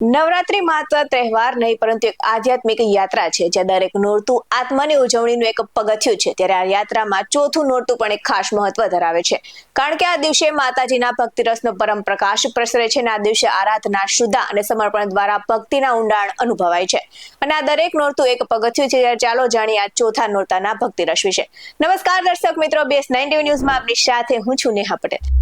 નવરાત્રી માત્ર તહેવાર નહીં, પરંતુ એક આધ્યાત્મિક યાત્રા છે, જ્યાં દરેક નોરતું આત્માની ઉજવણીનું એક પગથિયું છે. ત્યારે આ યાત્રામાં ચોથું નોરતું પણ એક ખાસ મહત્વ ધરાવે છે. કારણ કે આ દિવસે માતાજીના ભક્તિરસનો પરમ પ્રકાશ પ્રસરે છે અને આ દિવસે આરાધના શુદ્ધા અને સમર્પણ દ્વારા ભક્તિના ઊંડાણ અનુભવાય છે. અને આ દરેક નોરતું એક પગથિયું છે. ત્યારે ચાલો જાણીએ આ ચોથા નોરતાના ભક્તિરસ વિશે. નમસ્કાર દર્શક મિત્રો બેસ નાઇન્ટી ન્યૂઝમાં આપની સાથે હું છું નેહા પટેલ.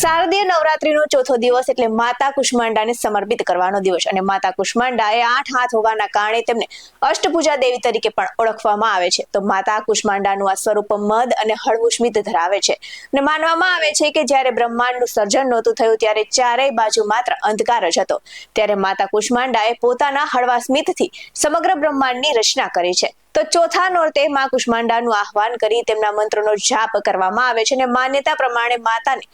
શારદીય નવરાત્રીનો ચોથો દિવસ એટલે માતા કુષ્માંડાને સમર્પિત કરવાનો દિવસ. અને માતા કુષ્માંડા એ આઠ હાથ હોવાના કારણે તેમને અષ્ટપૂજા દેવી તરીકે પણ ઓળખવામાં આવે છે. તો માતા કુષ્માંડાનું આ સ્વરૂપ મદ અને હળવું સ્મિત ધરાવે છે. અને માનવામાં આવે છે કે જ્યારે બ્રહ્માંડનું સર્જન નહોતું થયું ત્યારે ચારેય બાજુ માત્ર અંધકાર જ હતો. ત્યારે માતા કુષ્માંડાએ પોતાના હળવા સ્મિતથી સમગ્ર બ્રહ્માંડની રચના કરી છે. તો ચોથા નોરતે માં કુષ્માંડાનું આહવાન કરી તેમના મંત્રોનો જાપ કરવામાં આવે છે. અને માન્યતા પ્રમાણે માતાને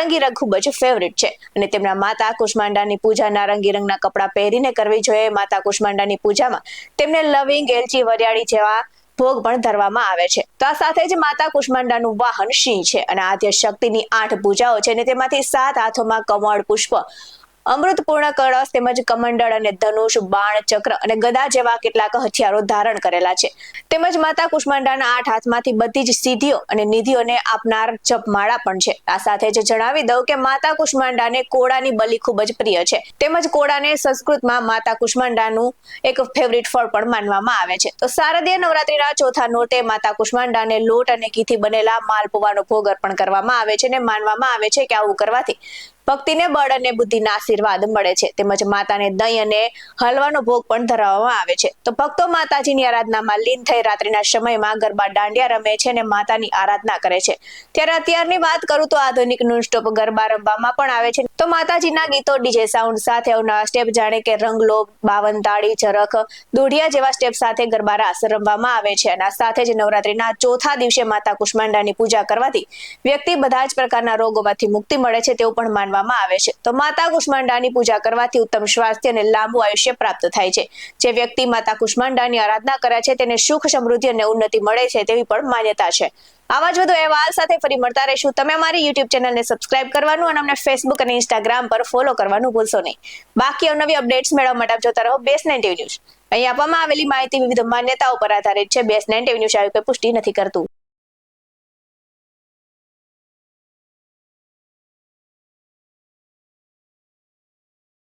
નારંગી રંગ ખૂબ જ ફેવરિટ છે. અને તેમના માતા કુષ્માંડાની પૂજા નારંગી રંગના કપડાં પહેરીને કરવી જોઈએ. માતા કુષ્માંડાની પૂજામાં તેમને લવિંગ, એલચી, વરિયાળી જેવા ભોગ પણ ધરવામાં આવે છે. તો આ સાથે જ માતા કુષ્માંડાનું વાહન સિંહ છે? અને આદ્ય શક્તિની આઠ પૂજાઓ છે અને તેમાંથી સાત હાથોમાં કમળ, પુષ્પ અમૃતપૂર્ણ કળશ તેમજ કમંડળ અને ધનુષ, બાણ, ચક્ર અને ગદા જેવા કેટલાક હથિયારો ધારણ કરેલા છે. તેમજ માતા કુષ્માંડાના આઠ હાથમાંથી બધી જ સિદ્ધિઓ અને નિધિઓને આપનાર જપમાળા પણ છે. આ સાથે જ જણાવી દઉં કે માતા કુષ્માંડાને કોળાની બલી ખૂબ જ પ્રિય છે. તેમજ કોળાને સંસ્કૃતમાં માતા કુષ્માંડાનું એક ફેવરિટ ફળ પણ માનવામાં આવે છે. તો શારદીય નવરાત્રીના ચોથા નોરતે માતા કુષ્માંડાને લોટ અને ઘીથી બનેલા માલપુવાનો ભોગ અર્પણ કરવામાં આવે છે અને માનવામાં આવે છે કે આવું કરવાથી ભક્તિને બળ અને બુદ્ધિના આશીર્વાદ મળે છે. તેમજ માતાને દહીં અને હલવાનો ભોગ પણ ધરાવવામાં આવે છે. તો ભક્તો માતાજીની આરાધનામાં લીન થઈ રાત્રિના સમયમાં ગરબા દાંડિયા રમે છે અને માતાની આરાધના કરે છે. ત્યારે અત્યારની વાત કરું તો આધુનિક નોન સ્ટોપ ગરબા રમવામાં પણ આવે છે. તો માતાજીના ગીતો, ડીજે સાઉન્ડ સાથે અવનવા સ્ટેપ જાણે કે રંગલો, બાવન તાળી, ચરખ, દોઢિયા જેવા સ્ટેપ સાથે ગરબા રાસ રમવામાં આવે છે. અને સાથે જ નવરાત્રીના ચોથા દિવસે માતા કુષ્માંડાની પૂજા કરવાથી વ્યક્તિ બધા જ પ્રકારના રોગોમાંથી મુક્તિ મળે છે તેવું પણ માનવામાં આવે છે. તો માતા કુષ્માંડાની પૂજા કરવાથી ઉત્તમ સ્વાસ્થ્ય અને લાંબુ આયુષ્ય પ્રાપ્ત થાય છે. જે વ્યક્તિ માતા કુષ્માંડાની આરાધના કરે છે, તેને સુખ, સમૃદ્ધિ અને ઉન્નતિ મળે છે તેવી પણ માન્યતા છે. આવા જ વધુ અહેવાલ સાથે ફરી મળતા રહીશું. તમે અમારી યુટ્યુબ ચેનલને સબસ્ક્રાઇબ કરવાનું અને અમને ફેસબુક અને ઇન્સ્ટાગ્રામ પર ફોલો કરવાનું ભૂલશો નહીં. બાકી અવનવી અપડેટ્સ મેળવવા માટે આપ જોતા રહો બેસ નાઇન ટીવી ન્યૂઝ. અહીં આપવામાં આવેલી માહિતી વિવિધ માન્યતાઓ પર આધારિત છે. બેસ નાઇન ટીવી ન્યૂઝ આવી પુષ્ટિ નથી કરતું.